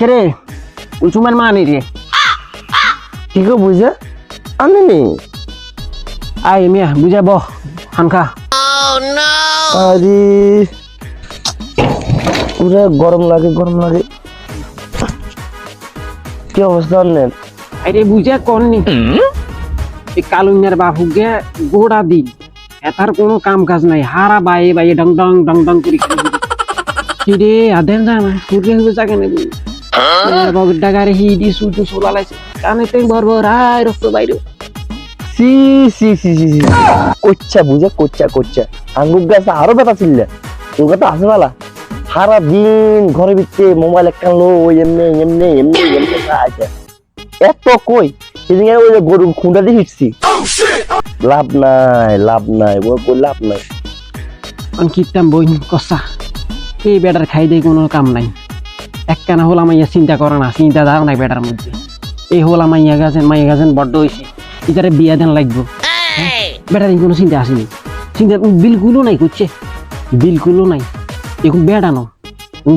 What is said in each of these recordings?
কে রে? উচুমার মা নি রে। কি আমি নি আই মিয়া, বুঝা বহ হানখা আরে। পুরো গরম লাগে গরম লাগে। কি অবস্থা অন্যের? আরে বুঝা কোন নি? এই কালুኛর বাপু গে গোড়া দিন। এটার কোনো কাম কাজ নাই। হারা বাইয়ে বাইয়ে ডং ডং ডং ডং করে। কি রে, আদেন যা না সূর্য হইবে জাগে না ডাগারে হি দি সুজু সোলালাইছে কানে তে ভর ভর আয় রক্ত বাইরে সি সি সি সি সি কোচ্চা বুঝে কোচ্চা কোচ্চা আঙ্গুর গাছে আরও ব্যথা ছিল তোর কথা আছে বালা সারা দিন ঘরে ভিতরে মোবাইল একটা লো ওই এমনি এমনি এমনি এমনি আছে এত কই সেদিন ওই যে গরু খুঁটা দিয়ে হিটছি লাভ নাই লাভ নাই ওই কই লাভ নাই আমি কিতাম বই কষা এই বেটার খাই দেই কোনো কাম নাই একখানা হলা মাইয়া চিন্তা করে না, চিন্তা ধারা নাই বেটার মধ্যে। এই হলা মাইয়া গাছেন মাইয়া গাছেন, বড্ড হয়েছে ইতারে বিয়া দেন লাগবো। বেটার কোনো চিন্তা আসেনি। চিন্তা বিলকুলও নাই করছে বিলকুলও নাই। এখন বেড়া নো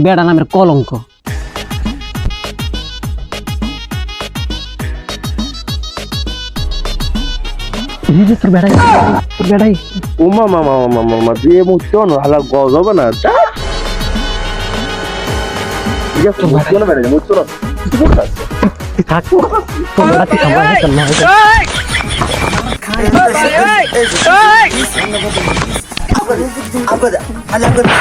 বেড়া নামের কলঙ্ক। তোর বেড়াই তোর বেড়াই। ওমা মামা মামা মামা দিয়ে মুখতে না গজ হবে না যা মুখতে না বেড়ে মুখতে না থাক তোর বেড়া তুই খাবার খেতাম না Apa dah? Alah apa dah?